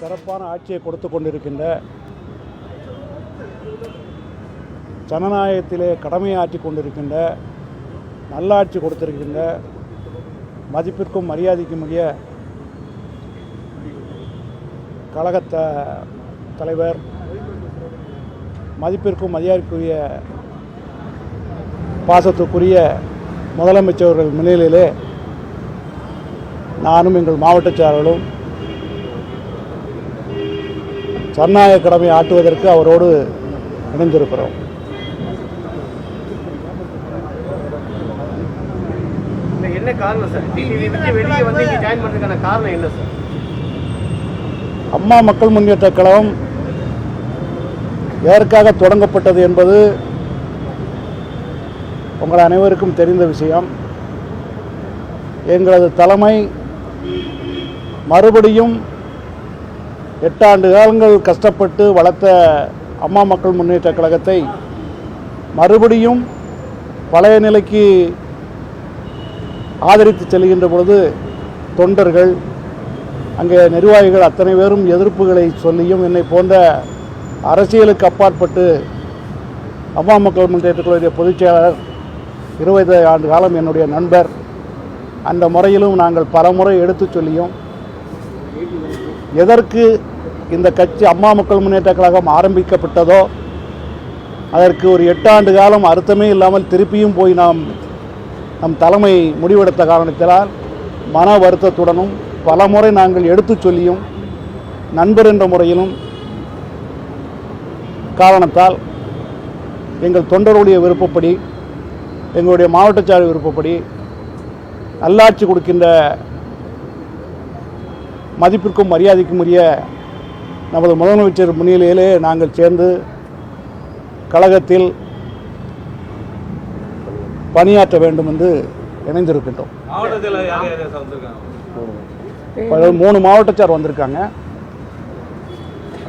சிறப்பான ஆட்சியை கொடுத்து கொண்டிருக்கின்ற ஜனநாயகத்திலே கடமையாற்றி கொண்டிருக்கின்ற நல்லாட்சி கொடுத்திருக்கின்ற மதிப்பிற்கும் மரியாதைக்கும் உரிய கழகத்த தலைவர் மதிப்பிற்கும் மரியாதைக்குரிய பாசத்துக்குரிய முதலமைச்சர்கள் முன்னிலையிலே நானும் எங்கள் மாவட்ட செயலாளரும் ஜனநாயக கடமை ஆற்றுவதற்கு அவரோடு இணைந்திருக்கிறோம். அம்மா மக்கள் முன்னேற்ற கழகம் எதற்காக தொடங்கப்பட்டது என்பது உங்கள் அனைவருக்கும் தெரிந்த விஷயம். எங்களது தலைமை மறுபடியும் எட்டாண்டு காலங்கள் கஷ்டப்பட்டு வளர்த்த அம்மா மக்கள் முன்னேற்ற கழகத்தை மறுபடியும் பழைய நிலைக்கு ஆதரித்து செல்கின்ற பொழுது தொண்டர்கள் அங்கே நிர்வாகிகள் அத்தனை பேரும் எதிர்ப்புகளை சொல்லியும் என்னை போன்ற அரசியலுக்கு அப்பாற்பட்டு அம்மா மக்கள் முன்னேற்ற கழகத்திய பொதுச் செயலாளர் இருபது ஆண்டு காலம் என்னுடைய நண்பர். அந்த முறையிலும் நாங்கள் பல முறை எடுத்துச் சொல்லியும் எதற்கு இந்த கட்சி அம்மா மக்கள் முன்னேற்ற கழகம் ஆரம்பிக்கப்பட்டதோ அதற்கு ஒரு எட்டாண்டு காலம் அர்த்தமே இல்லாமல் திருப்பியும் போய் நாம் நம் தலைமை முடிவெடுத்த காரணத்தினால் மன வருத்தத்துடனும் பல முறை நாங்கள் எடுத்துச் சொல்லியும் நண்பர் என்ற முறையிலும் காரணத்தால் எங்கள் தொண்டருடைய விருப்பப்படி எங்களுடைய மாவட்ட விருப்பப்படி நல்லாட்சி கொடுக்கின்ற மதிப்பிற்கும் மரியாதைக்கும் உரிய நமது முதலமைச்சர் முன்னிலையிலே நாங்கள் சேர்ந்து கழகத்தில் பணியாற்ற வேண்டும் என்று இணைந்திருக்கின்றோம். மூணு மாவட்டச்சார் வந்திருக்காங்க.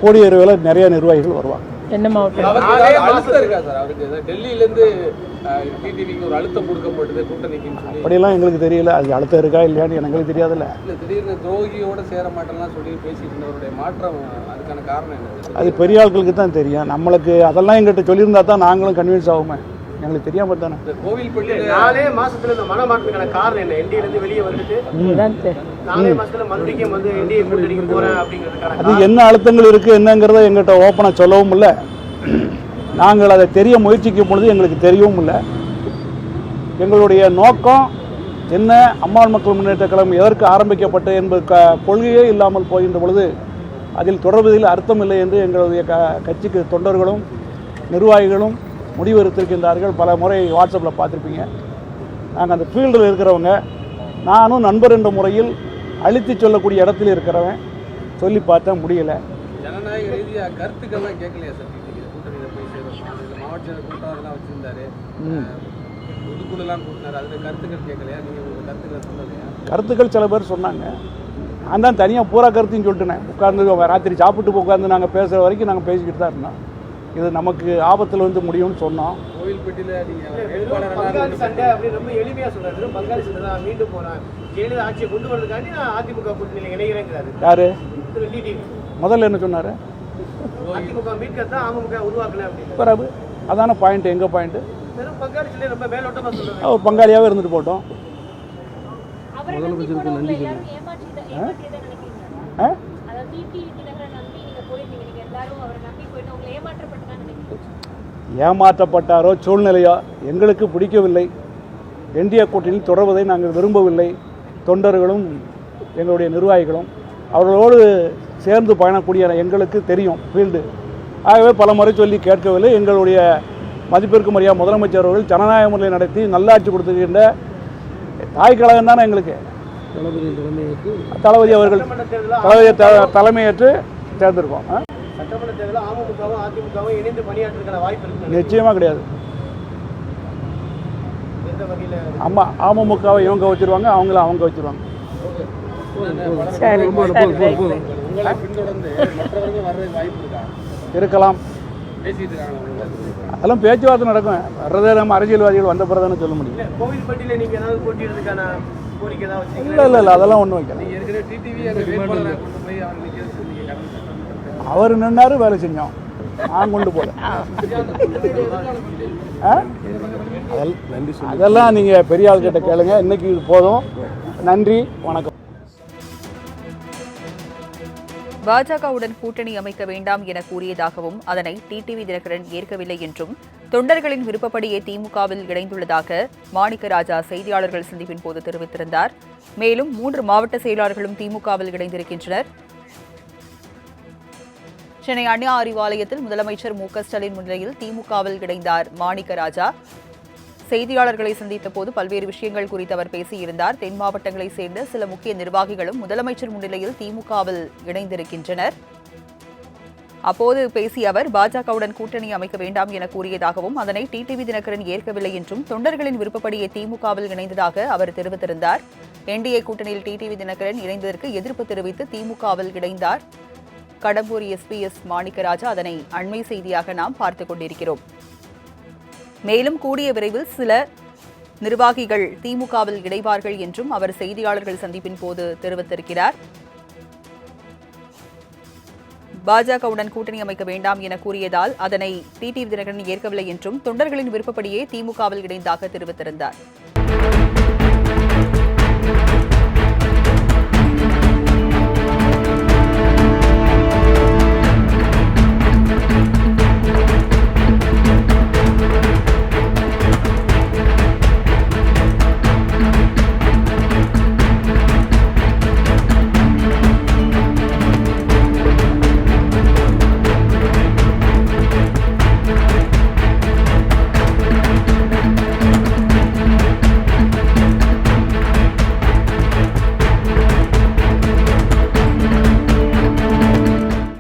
கோடியேறுவில் நிறைய நிர்வாகிகள் வருவாங்க. என்ன மாவட்டம் அவருக்கு ஏதாவது அழுத்தம் இருக்கா சார்? அவருக்கு ஏதாவது டெல்லியிலேருந்து டிடிவிக்கு ஒரு அழுத்தம் கொடுக்கப்பட்டது கூட்டணிக்குன்னு சொல்லி. அப்படியெல்லாம் எங்களுக்கு தெரியல. அது அழுத்தம் இருக்கா இல்லையான்னு எங்களுக்கு தெரியாதுல்ல. இல்லை திடீர்னு துரோகியோட சேர மாட்டேன்லாம் சொல்லி பேசிட்டு இருந்தவருடைய மாற்றம் அதுக்கான காரணம் என்ன? அது பெரிய ஆட்களுக்கு தான் தெரியும். நம்மளுக்கு அதெல்லாம் எங்கிட்ட சொல்லியிருந்தா தான் நாங்களும் கன்வின்ஸ் ஆகுமே. எங்களுக்கு தெரியாம தானே? இந்த கோவில்பட்டியில் நாலே மாசத்துல இந்த மன மாற்றத்துக்கான காரணம் என்ன? என்டிஏல இருந்து வெளியே வந்துட்டு நாலே மாசத்துல மறுபடியும் வந்து என்டிஏ கூட்டணிக்கு போறேன் அப்படிங்கிறதுக்கான அது என்ன அழுத்தங்கள் இருக்குது என்னங்கிறத எங்கிட்ட ஓப்பனாக சொல்லவும் இல்லை. நாங்கள் அதை தெரிய முயற்சிக்கும் பொழுது எங்களுக்கு தெரியவும் இல்லை. எங்களுடைய நோக்கம் என்ன? அம்மாள் மக்கள் முன்னேற்ற கழகம் எதற்கு ஆரம்பிக்கப்பட்டது என்பது க கொள்கையே இல்லாமல் போகின்ற பொழுது அதில் தொடர்வதில் அர்த்தம் இல்லை என்று எங்களுடைய க கட்சிக்கு தொண்டர்களும் நிர்வாகிகளும் முடிவெடுத்திருக்கின்றார்கள். பல முறை வாட்ஸ்அப்பில் பார்த்துருப்பீங்க. நாங்கள் அந்த ஃபீல்டில் இருக்கிறவங்க நானும் நண்பர் என்ற முறையில் அழுத்தி சொல்லக்கூடிய இடத்துல இருக்கிறவன் சொல்லி பார்த்தா முடியலை. ஜனநாயக ரீதியா கருத்துக்கள்லாம் கேட்கலையா சார்? மாவட்ட கூட்டம் வச்சிருந்தாரு. கருத்துக்கள் சில பேர் சொன்னாங்க. நான் தான் தனியாக பூரா கருத்தையும் சொல்லிட்டேனே. உட்கார்ந்து ராத்திரி சாப்பிட்டு உட்காந்து நாங்கள் பேசுகிற வரைக்கும் நாங்கள் பேசிக்கிட்டு தான் இருந்தோம். இது நமக்கு ஆபத்தில் வந்து முடியும்னு சொன்னோம். யார்? முதல்ல என்ன சொன்னார்? பிறகு? அதான பாயிண்ட் மேலோட்டமா சொல்றாரு. அவர் பங்காளியாகவே இருந்துட்டு போட்டோம். அவரை நம்பி ஏமாற்றப்பட்டாரோ சூழ்நிலையோ? எங்களுக்கு பிடிக்கவில்லை. இந்திய கூட்டணியில் தொடர்வதை நாங்கள் விரும்பவில்லை. தொண்டர்களும் எங்களுடைய நிர்வாகிகளும் அவர்களோடு சேர்ந்து பயணக்கூடிய எங்களுக்கு தெரியும் ஃபீல்டு ஆகவே பல முறை சொல்லி கேட்கவில்லை. எங்களுடைய மதிப்பிற்கு மரியாதை முதலமைச்சர் அவர்கள் ஜனநாயக முறையில் நடத்தி நல்லாட்சி கொடுத்துருக்கின்ற தாய் கழகம் தானே எங்களுக்கு. தளபதி அவர்கள் சட்டமன்ற தேர்தலில் தளபதியை த- தலைமையேற்று தேர்ந்தெடுப்போம் ஆ? சட்டமன்ற தேர்தலில் அமமுகவும் அதிமுகவும் இணைந்து பணியாற்றுறதுக்கான வாய்ப்பு இருக்கு நிச்சயமாக கிடையாது. அம்மா அமமுகவை இவங்க வச்சிருவாங்க அவங்கள அவங்க வச்சிருவாங்க. இருக்கலாம். அதெல்லாம் பேச்சுவார்த்தை நடக்கும். வர்றதே நம்ம அரசியல்வாதிகள் வந்த பிறகு சொல்ல முடியும். இல்லை இல்லை இல்லை அதெல்லாம் ஒன்றும் வைக்கல. அவர் நீங்க நின்னாரு வேலை செஞ்சோம். நான் கொண்டு போல? அதெல்லாம் அதெல்லாம் நீங்கள் பெரிய ஆள்கிட்ட கேளுங்க. இன்னைக்கு இது போதும். நன்றி வணக்கம். பாஜகவுடன் கூட்டணி அமைக்க வேண்டாம் என கூறியதாகவும் அதனை டிடிவி தினகரன் ஏற்கவில்லை என்றும் தொண்டர்களின் விருப்பப்படியே திமுகவில் இணைந்துள்ளதாக மாணிக்க ராஜா செய்தியாளர்கள் சந்திப்பின் போது தெரிவித்திருந்தார். மேலும் மூன்று மாவட்ட செயலாளர்களும் திமுகவில் இணைந்திருக்கின்றனர். சென்னை அண்ணா அறிவாலயத்தில் முதலமைச்சர் மு க ஸ்டாலின் முன்னிலையில் திமுகவில் இணைந்தார் மாணிக்க ராஜா. செய்தியாளர்களை சந்தித்த போது பல்வேறு விஷயங்கள் குறித்து அவர் பேசியிருந்தார். தென் மாவட்டங்களைச் சேர்ந்த சில முக்கிய நிர்வாகிகளும் முதலமைச்சர் முன்னிலையில் திமுகவில் இணைந்திருக்கின்றனர். அப்போது பேசிய அவர் பாஜகவுடன் கூட்டணி அமைக்க வேண்டாம் என கூறியதாகவும் அதனை டிடிவி தினகரன் ஏற்கவில்லை என்றும் தொண்டர்களின் விருப்பப்படியே திமுகவில் இணைந்ததாக அவர் தெரிவித்திருந்தார். என்டிஏ கூட்டணியில் டிடிவி தினகரன் இணைந்ததற்கு எதிர்ப்பு தெரிவித்து திமுகவில் இணைந்தார். கடம்பூர் எஸ்பிஎஸ் மாணிக்கராஜா அதனை அண்மை செய்தியாக நாம் பார்த்து கொண்டிருக்கிறோம். மேலும் கூடிய விரைவில் சில நிர்வாகிகள் திமுகவில் இணைவார்கள் என்றும் அவர் செய்தியாளர்கள் சந்திப்பின் போது தெரிவித்திருக்கிறார். பாஜகவுடன் கூட்டணி அமைக்க வேண்டாம் என கூறியதால் அதனை டிடிவி தினகரன் ஏற்கவில்லை என்றும் தொண்டர்களின் விருப்பப்படியே திமுகவில் இணைந்ததாக தெரிவித்திருந்தார்.